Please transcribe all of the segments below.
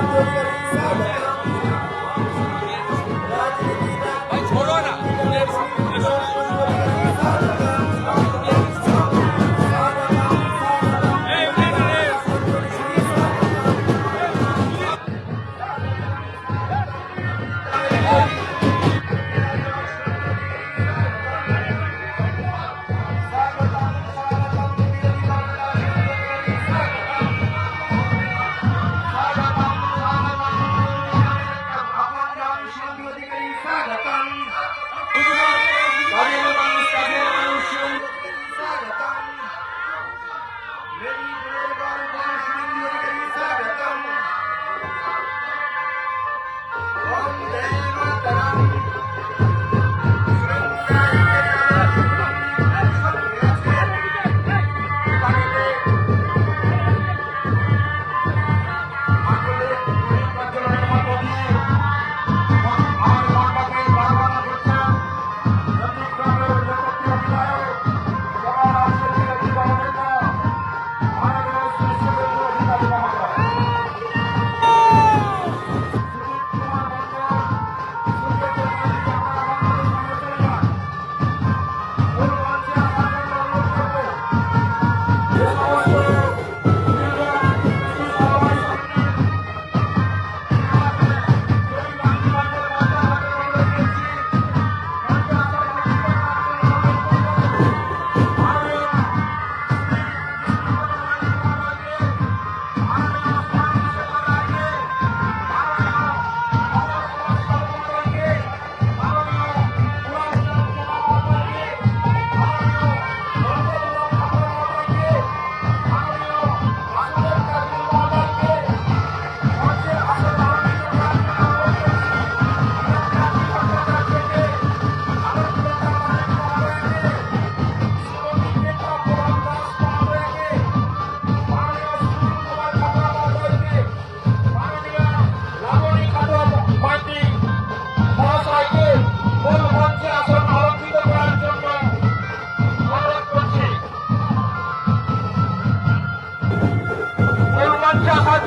sabe?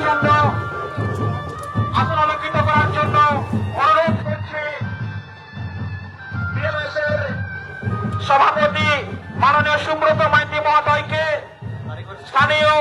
জন্য আসন করার জন্য অনুরোধ করছি। সভাপতি মাননীয় সুব্রত মাইতি মহোদয়কে স্থানীয়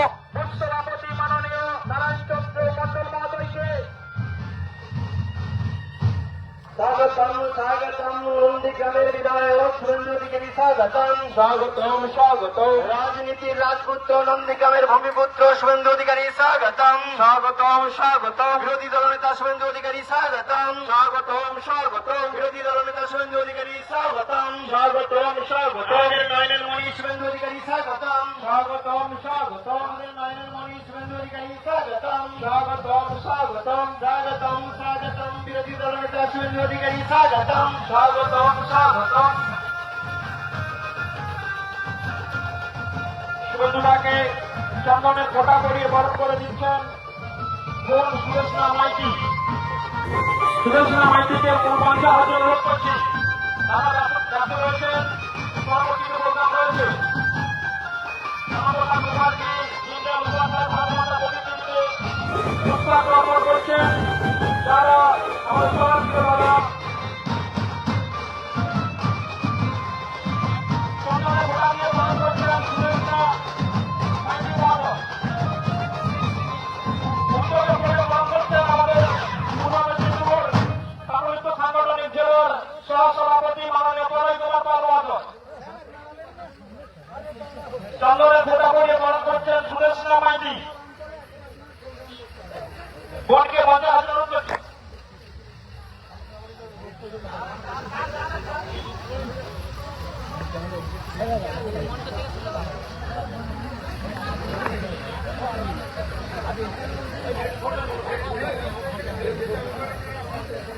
স্বাগতম স্বাগতম নন্দীগ্রামের বিধায়ক সুরেন্দ্র অধিকারী স্বাগতম। স্বাগতম স্বাগতম। রাজনীতির রাজপুত্র নন্দীগ্রামের ভূমিপুত্র শুভেন্দু অধিকারী স্বাগতম। স্বাগতম স্বাগতম। বিরোধী দলনেতা শুভেন্দু অধিকারী স্বাগতম। স্বাগতম স্বাগতম। বিরোধী দলনেতা শুভেন্দু অধিকারী স্বাগতম। স্বাগতম স্বাগতম। নয়নের মণি শুভেন্দু অধিকারী স্বাগতম স্বাগতম। স্বাগতম নয়নের মণি শুভেন্দু অধিকারী স্বাগতম। স্বাগতম স্বাগতম। স্বাগতম স্বাগতম স্বাগতম স্বাগতম চন্দনের ফোটা করিয়ে বরফ করে দিচ্ছেন কোন সুরেশনা মাইতি। সুরেশনা মাইতিকে মঞ্চে হাতে অনুরোধ করছি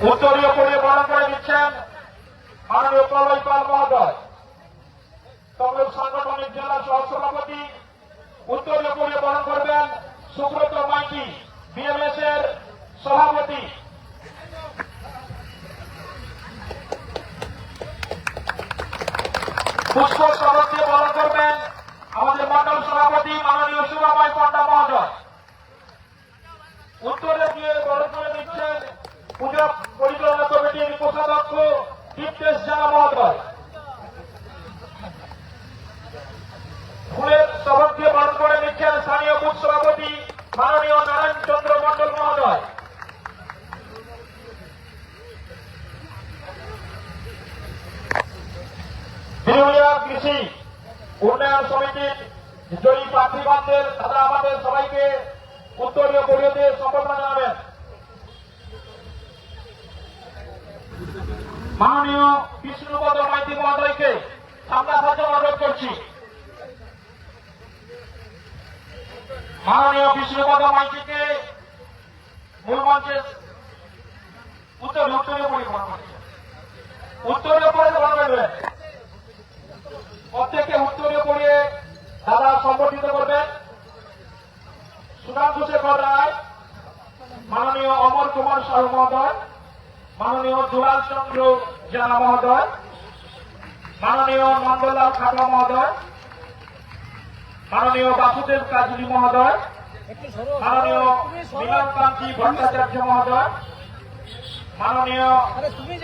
উত্তরীয় পরিয়ে বরণ করে দিচ্ছেন মাননীয় প্রলয় পাল মহোদয়। তমলুক সাংগঠনিক জেলা সহসভাপতি উত্তরীয় পরিয়ে বরণ করবেন সুব্রত মাইতি বিএমএস এর সভাপতি। সভাপতি, মাননীয় উত্তরে গিয়ে বরণ করে দিচ্ছেন পূজা পরিচালনা কমিটির কোষাধ্যক্ষ দীপ্তেশ জানা মহোদয় ফুলের শপথ দিয়ে বরণ করে দিচ্ছেন স্থানীয় বুথ সভাপতি মাননীয় নারায়ণ চন্দ্র মন্ডল মহোদয় বিরুলিয়া কৃষি উন্নয়ন সমিতির জয়ী প্রার্থীগণদের তারা আমাদের সবাইকে উত্তরীয় পরিষদে সম্বর্ধনা জানাবেন মাননীয় বিষ্ণুপদ মাইতি মহোদয়কে সামনা সাথে অনুরোধ করছি। মাননীয় বিষ্ণুপদ মাইতিকে মূল উত্তর উত্তরীয় পরিবহন করছে উত্তরীয় পরিবহন করবেন প্রত্যেককে উত্তরীয় পড়িয়ে দাদা সম্বর্ধিত করবেন সুধাংশু শেখর মাননীয় অমর কুমার সাহু মহোদয়, মাননীয় দুলাল চন্দ্র জানা মহোদয় মাননীয় নন্দলাল খাটুয়া মহোদয় মাননীয় বাসুদেব কাজলি মহোদয় মাননীয় মিলন কান্তি ভট্টাচার্য মহোদয় মাননীয়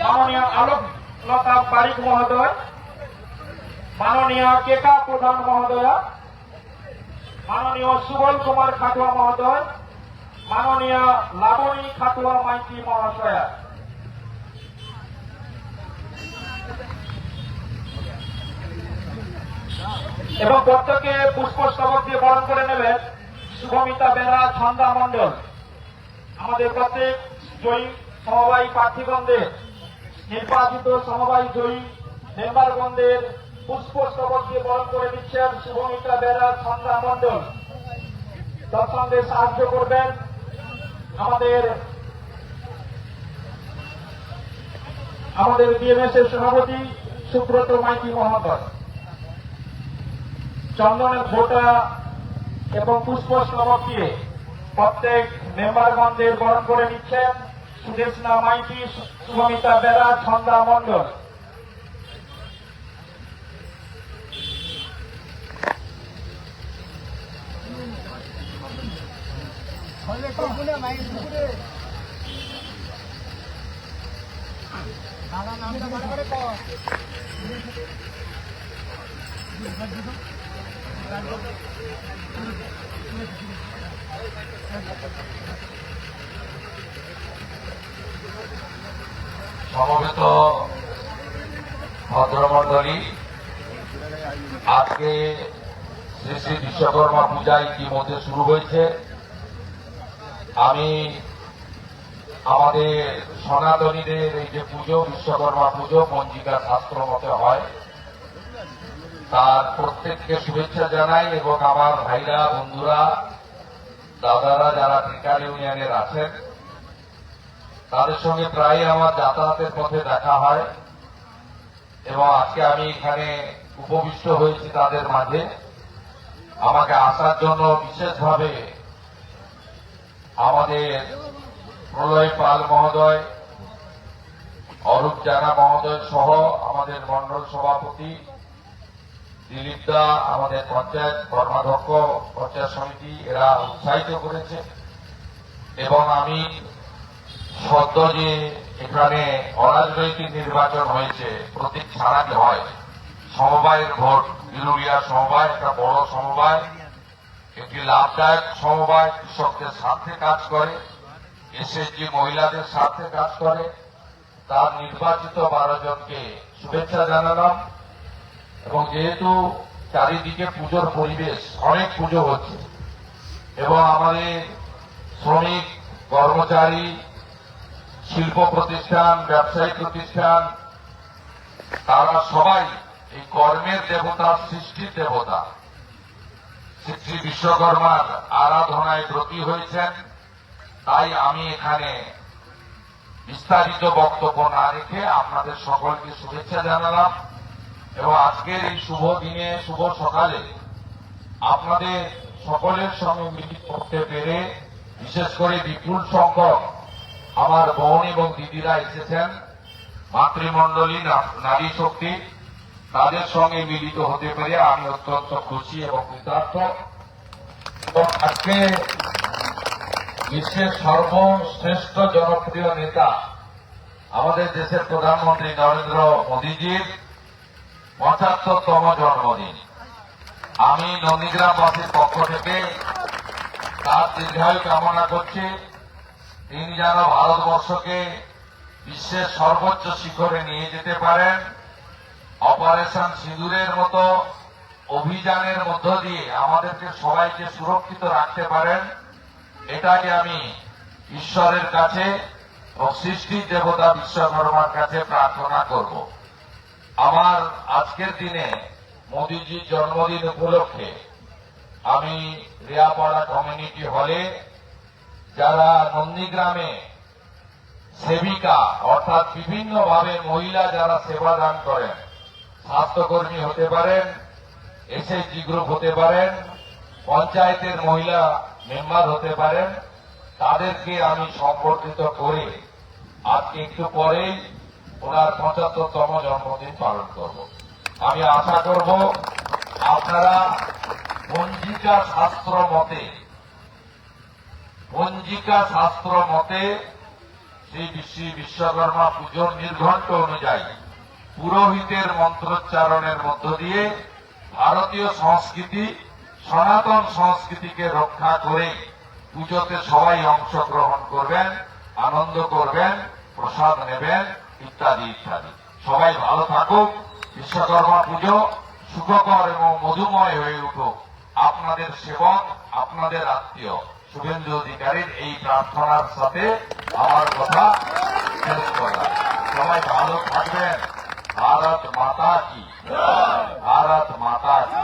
মাননীয় আলোক লতা বারিক মহোদয় মাননীয় কেকা প্রধান মহোদয় মাননীয় সুবল কুমার খাটুয়া মহোদয় মাননীয় লাবণী খাটুয়া মাইতি মহাশয়া। এবং প্রত্যেকে পুষ্পস্তবক দিয়ে বরণ করে নেবেন শুভমিতা বেরা, ছন্দা মণ্ডল। আমাদের প্রত্যেক জয়ী সমবায়ী প্রার্থীগণদের নির্বাচিত সমবায়ী জয়ী মেম্বারগণদের পুষ্পস্তবক দিয়ে বরণ করে দিচ্ছেন শুভমিতা বেরা, ছন্দা তার সঙ্গে সাহায্য করবেন আমাদের আমাদের বিএমএস এর সভাপতি সুব্রত মাইতি মহোদয়। চন্দনের ফোটা এবং পুষ্প স্তবক দিয়ে প্রত্যেক মেম্বারগণদের বরণ করে নিচ্ছেন সুদেশনা মাইতি শুভমিতা বেরা, ছন্দা মণ্ডল। সমবেত ভদ্রমন্ডলী আজকে শ্রী শ্রী বিশ্বকর্মা পূজা ইতিমধ্যে শুরু হয়েছে। আমি আমাদের সনাতনীদের এই যে পুজো, বিশ্বকর্মা পুজো পঞ্জিকা শাস্ত্র মতে হয়। তার প্রত্যেককে শুভেচ্ছা জানাই এবং আমার ভাইরা, বন্ধুরা, দাদারা যারা টিকার ইউনিয়নের আছেন, তাদের সঙ্গে প্রায় আমার যাতায়াতের পথে দেখা হয় এবং আজকে আমি এখানে উপবিষ্ট হয়েছি তাদের মাঝে। আমাকে আসার জন্য বিশেষভাবে আমাদের প্রলয় পাল মহোদয়, অরূপ জানা মহোদয় সহ আমাদের মন্ডল সভাপতি দিলীপ দা আমাদের পঞ্চায়েত কর্মাধ্যক্ষ, পঞ্চায়েত সমিতি, এরা উৎসাহিত করেছে। এবং আমি সদ্য যে এখানে অরাজনৈতিক নির্বাচন হয়েছে, প্রতীক ছাড়াতে হয়? সমবায়ের ভোট বিরুলিয়া সমবায়, একটা বড় সমবায়, একটি লাভদায়ক সমবায়, কৃষকদের স্বার্থে কাজ করে, এসএসজি মহিলাদের স্বার্থে কাজ করে। তার নির্বাচিত বারো জনকে শুভেচ্ছা জানালাম। এবং যেহেতু চারিদিকে পুজোর পরিবেশ, অনেক পুজো হচ্ছে। এবং আমাদের শ্রমিক, কর্মচারী, শিল্প প্রতিষ্ঠান, ব্যবসায়িক প্রতিষ্ঠান, তারা সবাই এই কর্মের দেবতা, সৃষ্টির দেবতা। শ্রী বিশ্বকর্মার আরাধনায় ব্রতী হয়েছেন। তাই আমি এখানে বিস্তারিত বক্তব্য না রেখে আপনাদের সকলকে শুভেচ্ছা জানালাম। এবং আজকের এই শুভ দিনে, শুভ সকালে আপনাদের সকলের সঙ্গে মিলিত করতে পেরে, বিশেষ করে বিপুল সংখ্যক আমার বোন এবং দিদিরা এসেছেন, মাতৃমণ্ডলী নারী শক্তি, তাদের সঙ্গে মিলিত হতে পেরে আমি অত্যন্ত খুশি এবং কৃতার্থ। এবং আজকে বিশ্বের সর্বশ্রেষ্ঠ জনপ্রিয় নেতা আমাদের দেশের প্রধানমন্ত্রী নরেন্দ্র মোদীজির পঁচাত্তরতম জন্মদিন। আমি নন্দীগ্রামবাসীর পক্ষ থেকে তার দীর্ঘায়ু কামনা করছি। তিনি যেন ভারতবর্ষকে বিশ্বের সর্বোচ্চ শিখরে নিয়ে যেতে পারেন। অপারেশন সিঁদুরের মতো, অভিযানের মধ্য দিয়ে আমাদেরকে সবাইকে সুরক্ষিত রাখতে পারেন। এটাকে আমি ঈশ্বরের কাছে ও সৃষ্টির দেবতা বিশ্বকর্মার কাছে প্রার্থনা করব। আমার আজকের দিনে মোদীজির জন্মদিন উপলক্ষে আমি রিয়াপাড়া কমিউনিটি হলে যারা নন্দীগ্রামে সেবিকা, অর্থাৎ বিভিন্নভাবে মহিলা যারা সেবা দান করেন, স্বাস্থ্যকর্মী হতে পারেন এসএসজি গ্রুপ হতে পারেন, পঞ্চায়েতের মহিলা মেম্বার হতে পারেন, তাদেরকে আমি সম্বর্ধিত করে আজকে একটু পরেই ওনার পঁচাত্তরতম জন্মদিন পালন করব। আমি আশা করব আপনারা পঞ্জিকা শাস্ত্র মতে পঞ্জিকা শাস্ত্র মতে শ্রী শ্রী বিশ্বকর্মা পুজোর নির্ঘণ্ট অনুযায়ী পুরোহিতের মন্ত্রোচ্চারণের মধ্য দিয়ে ভারতীয় সংস্কৃতি, সনাতন সংস্কৃতিকে রক্ষা করে পুজোতে সবাই অংশগ্রহণ করবেন, আনন্দ করবেন, প্রসাদ নেবেন ইত্যাদি ইত্যাদি। সবাই ভালো থাকুক, বিশ্বকর্মা পুজো সুখকর এবং মধুময় হয়ে উঠুক। আপনাদের সেবক, আপনাদের আত্মীয়। শুভেন্দু অধিকারীর এই প্রার্থনার সাথে আমার কথা শেষ করা সবাই ভালো থাকবেন। ভারত মাতা কি? ভারত মাতা কি?